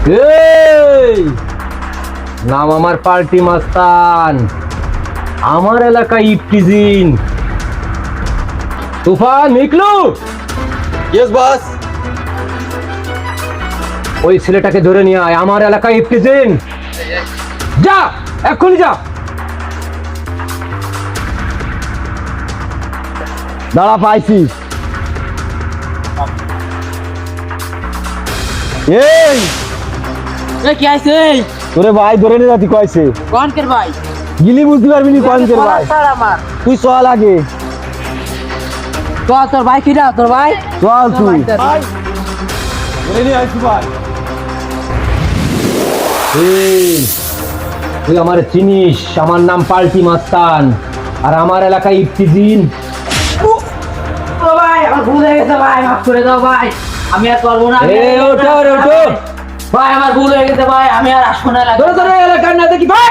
এই! নাম আমার পার্টি মাস্তান। আমার এলাকায় ইফটিজিন তুফান মিকলু! ইয়েস বস ওই ছেলেটাকে ধরে নিয়ে আয় আমার এলাকায় ইফটিজিন যা এক্ষুনি যা। দাঁড়া পাইছি। এই! এ কি আইছে? তোরে ভাই ধরে নিয়ে যাতি কয়েছে কনকের ভাই। গিলি বুঝতে পারবি নি কনকের ভাই। আমার তুই চল আগে। তো তোর ভাই কিরা? তোর ভাই? চল তুই। ভাই। ধরে নিয়ে আসছি ভাই। তুই আমার চিনিস আমার নাম পাল্টি মাস্তান আর আমার এলাকায় ইফতিজিন। ও ভাই আমার ভুল হয়ে গেছে ভাই মাফ করে দাও ভাই। আমি আর পারব না ওঠো, ওঠো। ভাই, আমার ভুল হয়ে গেছে, ভাই, আমি আর আসব না। ধরে ধরে, এলাকার না দেখি ভাই।